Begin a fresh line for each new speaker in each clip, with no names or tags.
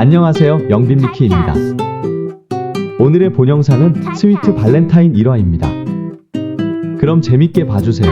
안녕하세요. 영빈미키입니다. 오늘의 본 영상은 스위트 발렌타인 1화입니다. 그럼 재밌게 봐주세요.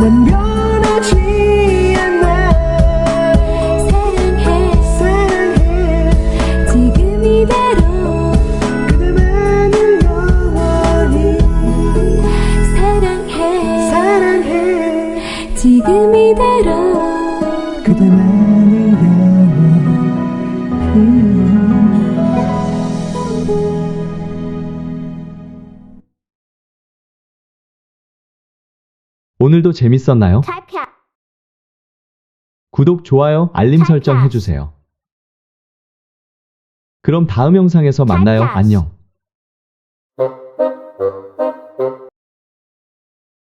when
오늘도 재밌었나요? 구독, 좋아요, 알림 설정 해주세요. 그럼 다음 영상에서 만나요. 안녕.